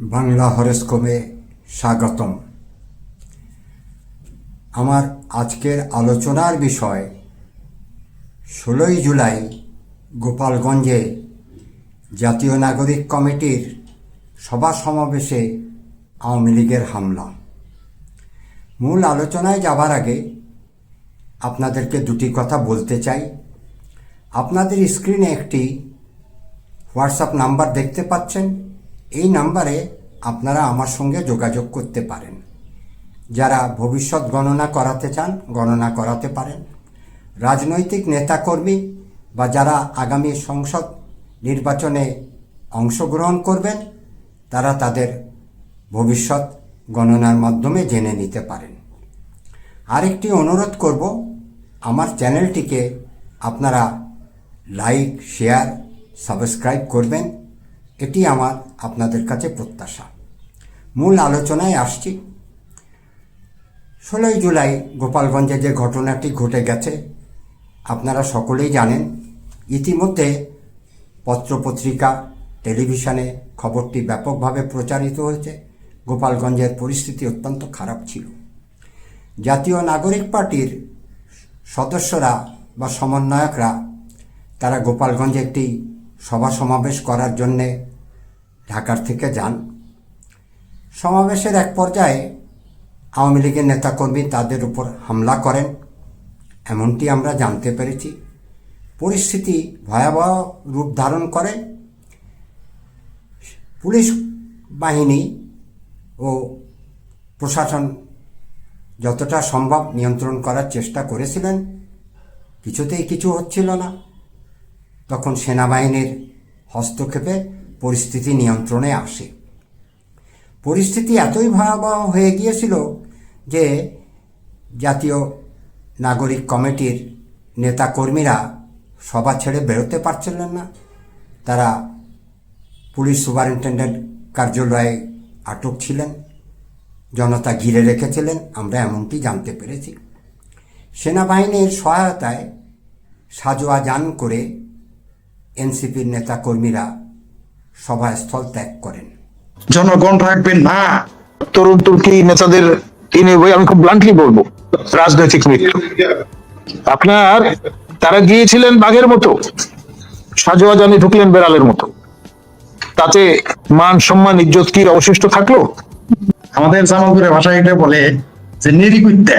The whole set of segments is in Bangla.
বাংলা হরস্কোপে স্বাগতম। আমার আজকের আলোচনার বিষয়, ষোলোই জুলাই গোপালগঞ্জে জাতীয় নাগরিক কমিটির সভা সমাবেশে আওয়ামী লীগের হামলা। মূল আলোচনায় যাবার আগে আপনাদেরকে দুটি কথা বলতে চাই। আপনাদের স্ক্রিনে একটি হোয়াটসঅ্যাপ নাম্বার দেখতে পাচ্ছেন। এই নাম্বারে আপনারা আমার সঙ্গে যোগাযোগ করতে পারেন। যারা ভবিষ্যৎ গণনা করাতে চান, গণনা করাতে পারেন। রাজনৈতিক নেতাকর্মী বা যারা আগামী সংসদ নির্বাচনে অংশগ্রহণ করবেন, তারা তাদের ভবিষ্যৎ গণনার মাধ্যমে জেনে নিতে পারেন। আরেকটি অনুরোধ করব, আমার চ্যানেলটিকে আপনারা লাইক, শেয়ার, সাবস্ক্রাইব করবেন। এটি আমার আপনাদের কাছে প্রত্যাশা। মূল আলোচনায় আসছি। ষোলোই জুলাই গোপালগঞ্জে যে ঘটনাটি ঘটে গেছে, আপনারা সকলেই জানেন। ইতিমধ্যে পত্রপত্রিকা, টেলিভিশনে খবরটি ব্যাপকভাবে প্রচারিত হয়েছে। গোপালগঞ্জের পরিস্থিতি অত্যন্ত খারাপ ছিল। জাতীয় নাগরিক পার্টির সদস্যরা বা সমন্বয়করা, তারা গোপালগঞ্জে একটি সভা সমাবেশ করার জন্যে ঢাকার থেকে যান। সমাবেশের এক পর্যায়ে আওয়ামী লীগের নেতাকর্মী তাদের উপর হামলা করেন। এমনটি আমরা জানতে পেরেছি। পরিস্থিতি ভয়াবহ রূপ ধারণ করে। পুলিশ বাহিনী ও প্রশাসন যতটা সম্ভব নিয়ন্ত্রণ করার চেষ্টা করেছিলেন। কিছুতেই কিছু হচ্ছিল না। তখন সেনাবাহিনীর হস্তক্ষেপে পরিস্থিতি নিয়ন্ত্রণে আসে। পরিস্থিতি এতই ভয়াবহ হয়ে গিয়েছিল যে জাতীয় নাগরিক কমিটির নেতাকর্মীরা সভা ছেড়ে বেরোতে পারছিলেন না। তারা পুলিশ সুপারিনটেন্ডেন্ট কার্যালয়ে আটক ছিলেন, জনতা ঘিরে রেখেছিলেন, আমরা এমনটি জানতে পেরেছি। সেনাবাহিনীর সহায়তায় সাজোয়া যান করে এনসিপির নেতাকর্মীরা সভাস্থল ত্যাগ করেন। জনগণ রাখবেন না। তরুণ তুর্কি নেতাদের তিনি বই আমি খুব ব্লান্টলি বলব রাজনৈতিক মৃত্যু আপনার তারা গিয়েছিলেন বাঘের মতো সাজোয়া জানি ঢুকলেন বেড়ালের মতো। তাতে মান সম্মান ইজ্জত কি অবশিষ্ট থাকল? আমাদের জামালপুরের ভাষায় এটা বলে যে নেরিকুত্তে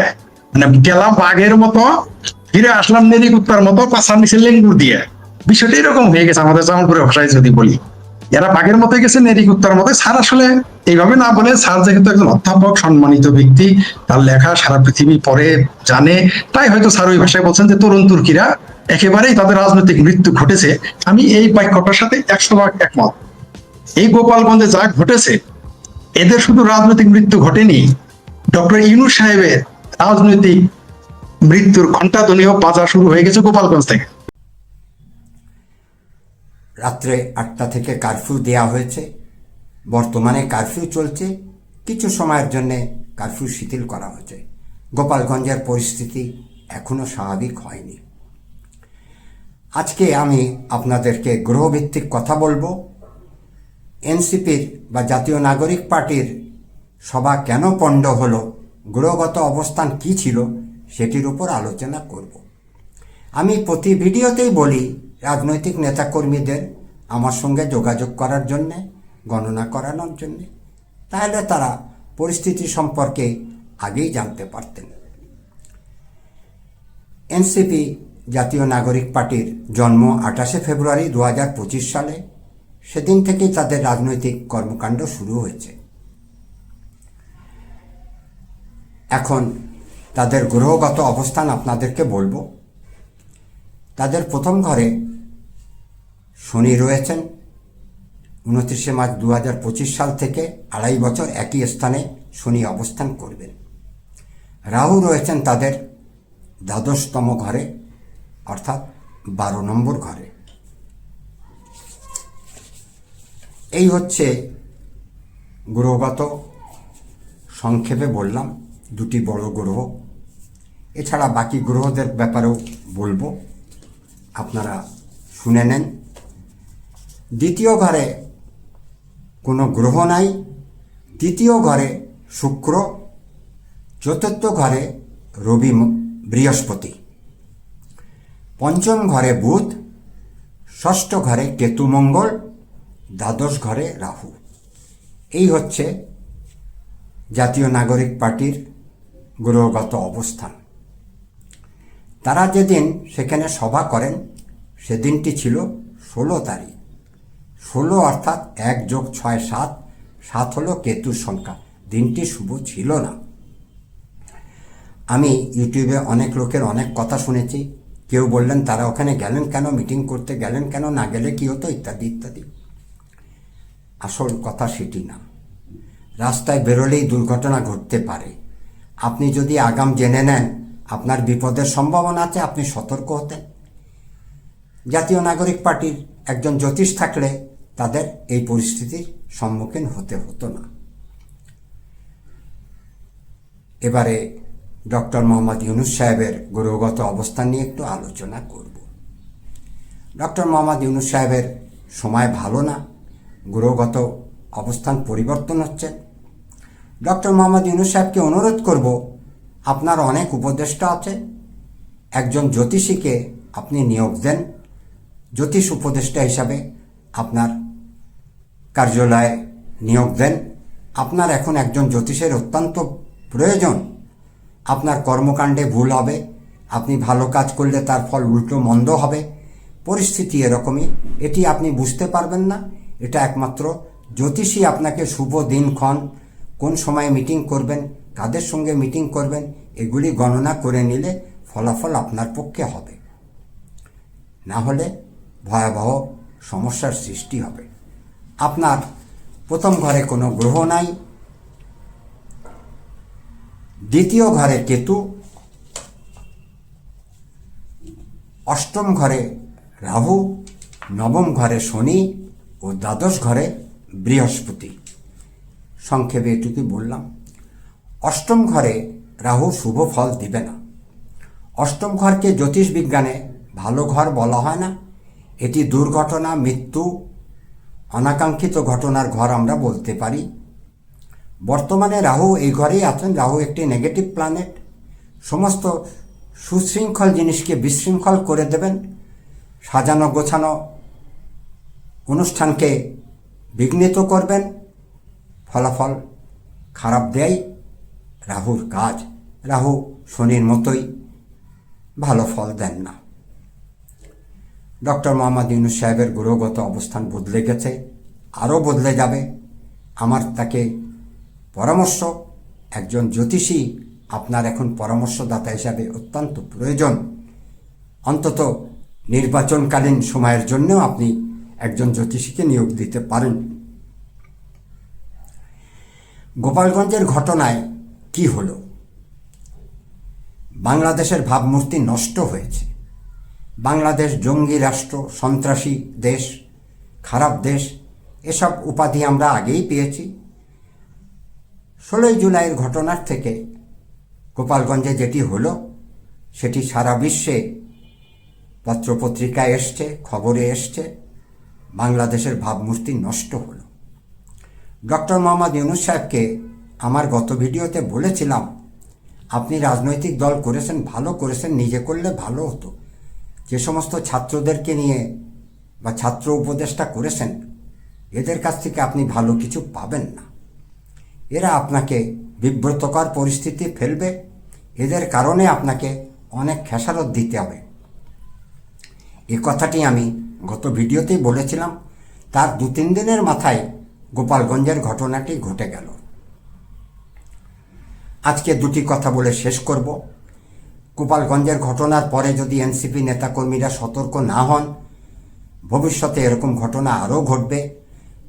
মানে গেলাম বাঘের মতো ফিরে আসলাম নেরিকুত্তার মতো পাশার নিচে লেঙ্গুর দিয়ে। বিষয়টা এরকম হয়ে গেছে আমাদের জামালপুরের ভাষায় যদি বলি। এরা বাঘের মতো গেছে নেরিকুত্তার মতো স্যার আসলে এইভাবে না বলে, স্যার যেহেতু একজন অধ্যাপক, সম্মানিত ব্যক্তি, তার লেখা সারা পৃথিবী পরে জানে, তাই হয়তো স্যার ওই ভাষায় বলছেন যে তরুণ তুর্কিরা একেবারেই তাদের রাজনৈতিক মৃত্যু ঘটেছে। আমি এই বাক্যটার সাথে একশো ভাগ একমত। এই গোপালগঞ্জে যা ঘটেছে, এদের শুধু রাজনৈতিক মৃত্যু ঘটেনি। ডক্টর ইউনুস সাহেবের রাজনৈতিক মৃত্যুর ঘণ্টাধ্বনিও বাজা শুরু হয়ে গেছে গোপালগঞ্জ থেকে। রাত্রে আটটা থেকে কারফিউ দেওয়া হয়েছে। বর্তমানে কারফিউ চলছে। কিছু সময়ের জন্যে কারফিউ শিথিল করা হয়েছে। গোপালগঞ্জের পরিস্থিতি এখনও স্বাভাবিক হয়নি। আজকে আমি আপনাদেরকে গ্রহভিত্তিক কথা বলব। এনসিপির বা জাতীয় নাগরিক পার্টির সভা কেন পণ্ড হলো গ্রহগত অবস্থান কি ছিল, সেটির উপর আলোচনা করব। আমি প্রতি ভিডিওতেই বলি রাজনৈতিক নেতাকর্মীদের আমার সঙ্গে যোগাযোগ করার জন্যে, গণনা করানোর জন্যে। তাহলে তারা পরিস্থিতি সম্পর্কে আগেই জানতে পারতেন। এনসিপি জাতীয় নাগরিক পার্টির জন্ম আঠাশে ফেব্রুয়ারি দু হাজার পঁচিশ সালে। সেদিন থেকেই তাদের রাজনৈতিক কর্মকাণ্ড শুরু হয়েছে। এখন তাদের গ্রহগত অবস্থান আপনাদেরকে বলব। তাদের প্রথম ঘরে শনি রয়েছেন। উনত্রিশে মার্চ দু পঁচিশ সাল থেকে আড়াই বছর একই স্থানে শনি অবস্থান করবেন। রাহু রয়েছেন তাদের দ্বাদশতম ঘরে, অর্থাৎ বারো নম্বর ঘরে। এই হচ্ছে গ্রহগত সংক্ষেপে বললাম, দুটি বড় গ্রহ। এছাড়া বাকি গ্রহদের ব্যাপারেও বলব। আপনারা শুনে নেন। দ্বিতীয় ঘরে কোনো গ্রহ নাই তৃতীয় ঘরে শুক্র চতুর্থ ঘরে রবি বৃহস্পতি। পঞ্চম ঘরে বুধ ষষ্ঠ ঘরে কেতু মঙ্গল দ্বাদশ ঘরে রাহু। এই হচ্ছে জাতীয় নাগরিক পার্টির গ্রহগত অবস্থান। তারা যেদিন সেখানে সভা করেন, সেদিনটি ছিল ষোলো তারিখ। ষোলো অর্থাৎ এক যোগ ছয় সাত সাত হলো কেতুর সংখ্যা। দিনটি শুভ ছিল না। আমি ইউটিউবে অনেক লোকের অনেক কথা শুনেছি। কেউ বললেন, তারা ওখানে গেলেন কেন? মিটিং করতে গেলেন কেন? না গেলে কি হতো? ইত্যাদি ইত্যাদি। আসল কথা সেটি না। রাস্তায় বেরোলেই দুর্ঘটনা ঘটতে পারে। আপনি যদি আগাম জেনে নেন, আপনার বিপদের সম্ভাবনা আছে, আপনি সতর্ক হতেন। জাতীয় নাগরিক পার্টির একজন জ্যোতিষ থাকলে তাদের এই পরিস্থিতির সম্মুখীন হতে হতো না। এবারে ডক্টর মোহাম্মদ ইউনুস সাহেবের গুরুগত অবস্থান নিয়ে একটু আলোচনা করব। ডক্টর মোহাম্মদ ইউনুস সাহেবের সময় ভালো না গ্রহগত অবস্থান পরিবর্তন হচ্ছে। ডক্টর মোহাম্মদ ইউনুস সাহেবকে অনুরোধ করব, আপনার অনেক উপদেষ্টা আছে, একজন জ্যোতিষীকে আপনি নিয়োগ দেন। জ্যোতিষ উপদেষ্টা হিসাবে আপনার কার্যালয়ে নিয়োগ দেন। আপনার এখন একজন জ্যোতিষের অত্যন্ত প্রয়োজন। আপনার কর্মকাণ্ডে ভুল হবে। আপনি ভালো কাজ করলে তার ফল উল্টো মন্দ হবে। পরিস্থিতি এরকমই। এটি আপনি বুঝতে পারবেন না। এটা একমাত্র জ্যোতিষী আপনাকে শুভ দিনক্ষণ কোন সময় মিটিং করবেন, কাদের সঙ্গে মিটিং করবেন, এগুলি গণনা করে নিলে ফলাফল আপনার পক্ষে হবে। না হলে ভয়াবহ সমস্যার সৃষ্টি হবে। আপনার প্রথম ঘরে কোনো গ্রহ নাই। দ্বিতীয় ঘরে কেতু। অষ্টম ঘরে রাহু। নবম ঘরে শনি ও দ্বাদশ ঘরে বৃহস্পতি। সংক্ষেপে এটুকুই বললাম। অষ্টম ঘরে রাহু শুভ ফল দিবে না। অষ্টম ঘরকে জ্যোতিষ বিজ্ঞানে ভালো ঘর বলা হয় না। এটি দুর্ঘটনা, মৃত্যু অনাকাঙ্ক্ষিত ঘটনার ঘর আমরা বলতে পারি। বর্তমানে রাহু এই ঘরেই আছেন। রাহু একটি নেগেটিভ প্ল্যানেট সমস্ত সুশৃঙ্খল জিনিসকে বিশৃঙ্খল করে দেবেন। সাজানো গোছানো অনুষ্ঠানকে বিঘ্নিত করবেন। ফলাফল খারাপ দেয় রাহুর কাজ। রাহু শনির মতোই ভালো ফল দেন না। ডক্টর মোহাম্মদ ইউনুস সাহেবের গ্রহগত অবস্থান বদলে গেছে, আরও বদলে যাবে। আমার তাকে পরামর্শ, একজন জ্যোতিষী, আপনার এখন পরামর্শদাতা হিসাবে অত্যন্ত প্রয়োজন। অন্তত নির্বাচনকালীন সময়ের জন্যও আপনি একজন জ্যোতিষীকে নিয়োগ দিতে পারেন। গোপালগঞ্জের ঘটনায় কি হলো? বাংলাদেশের ভাবমূর্তি নষ্ট হয়েছে। বাংলাদেশ জঙ্গি রাষ্ট্র, সন্ত্রাসী দেশ, খারাপ দেশ, এসব উপাধি আমরা আগেই পেয়েছি। ষোলোই জুলাইয়ের ঘটনার থেকে গোপালগঞ্জে যেটি হলো, সেটি সারা বিশ্বে পত্রপত্রিকায় এসছে, খবরে এসছে, বাংলাদেশের ভাবমূর্তি নষ্ট হলো। ডক্টর মোহাম্মদ ইউনুস সাহেবকে আমার গত ভিডিওতে বলেছিলাম, আপনি রাজনৈতিক দল করেছেন, ভালো করেছেন, নিজে করলে ভালো হতো। যে সমস্ত ছাত্রদেরকে নিয়ে বা ছাত্র উপদেষ্টা করেছেন, এদের কাছ থেকে আপনি ভালো কিছু পাবেন না। এরা আপনাকে বিব্রতকর পরিস্থিতি ফেলবে, এদের কারণে আপনাকে অনেক খেসারত দিতে হবে। এ কথাটি আমি গত ভিডিওতেই বলেছিলাম। তার দু তিন দিনের মাথায় গোপালগঞ্জের ঘটনাটি ঘটে গেল। আজকে দুটি কথা বলে শেষ করব। গোপালগঞ্জের ঘটনার পরে যদি এনসিপি নেতাকর্মীরা সতর্ক না হন, ভবিষ্যতে এরকম ঘটনা আরও ঘটবে।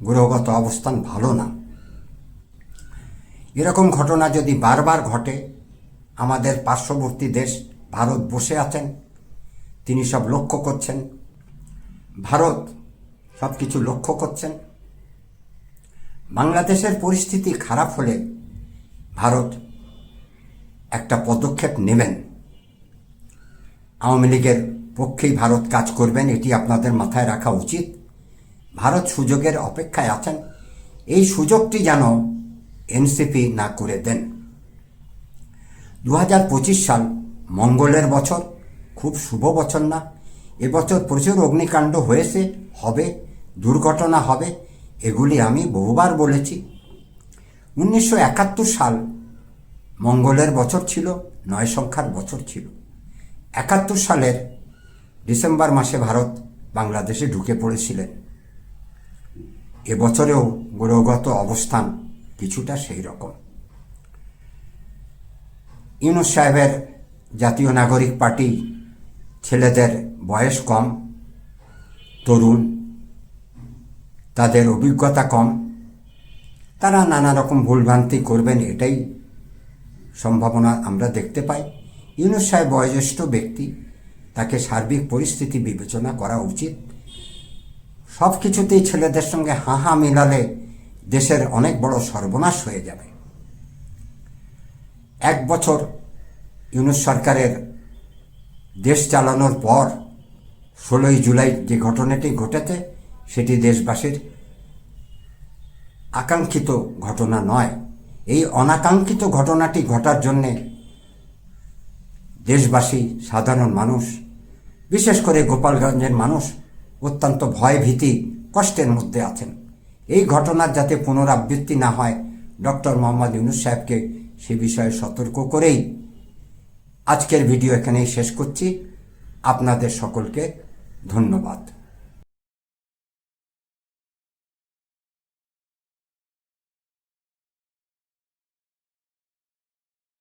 গ্রহগত অবস্থান ভালো না। এরকম ঘটনা যদি বারবার ঘটে, আমাদের পার্শ্ববর্তী দেশ, ভারত বসে আছেন, তিনি সব লক্ষ্য করছেন। ভারত সব কিছু লক্ষ্য করছেন। বাংলাদেশের পরিস্থিতি খারাপ হলে ভারত একটা পদক্ষেপ নেবেন। আওয়ামী লীগের পক্ষেই ভারত কাজ করবেন, এটি আপনাদের মাথায় রাখা উচিত। ভারত সুযোগের অপেক্ষায় আছেন। এই সুযোগটি যেন এনসিপি না করে দেন। দু হাজার পঁচিশ সাল মঙ্গলের বছর, খুব শুভ বছর না। এবছর প্রচুর অগ্নিকাণ্ড হয়েছে, হবে, দুর্ঘটনা হবে, এগুলি আমি বহুবার বলেছি। উনিশশো একাত্তর সাল মঙ্গলের বছর ছিল, নয় সংখ্যার বছর ছিল। একাত্তর সালের ডিসেম্বর মাসে ভারত বাংলাদেশে ঢুকে পড়েছিলেন এবছরেও গ্রহগত অবস্থান কিছুটা সেই রকম ইউনুস সাহেবের জাতীয় নাগরিক পার্টি ছেলেদের বয়স কম, তরুণ, তাদের অভিজ্ঞতা কম, তারা নানা রকম ভুলভ্রান্তি করবেন এটাই সম্ভাবনা আমরা দেখতে পাই। ইউনুস সাহেব বয়োজ্যেষ্ঠ ব্যক্তি, তাকে সার্বিক পরিস্থিতি বিবেচনা করা উচিত। সব কিছুতেই ছেলেদের সঙ্গে হাঁ হাঁ মিলালে দেশের অনেক বড় সর্বনাশ হয়ে যাবে। এক বছর ইউনুস সরকারের দেশ চালানোর পর ষোলোই জুলাই যে ঘটনাটি ঘটেছে, সেটি দেশবাসীর আকাঙ্ক্ষিত ঘটনা নয়। এই অনাকাঙ্ক্ষিত ঘটনাটি ঘটার জন্যে দেশবাসী, সাধারণ মানুষ, বিশেষ করে গোপালগঞ্জের মানুষ অত্যন্ত ভয়ভীতি, কষ্টের মধ্যে আছেন। এই ঘটনার যাতে পুনরাবৃত্তি না হয়, ডক্টর মোহাম্মদ ইউনুস সাহেবকে সে বিষয়ে সতর্ক করেই আজকের ভিডিও এখানেই শেষ করছি। আপনাদের সকলকে ধন্যবাদ।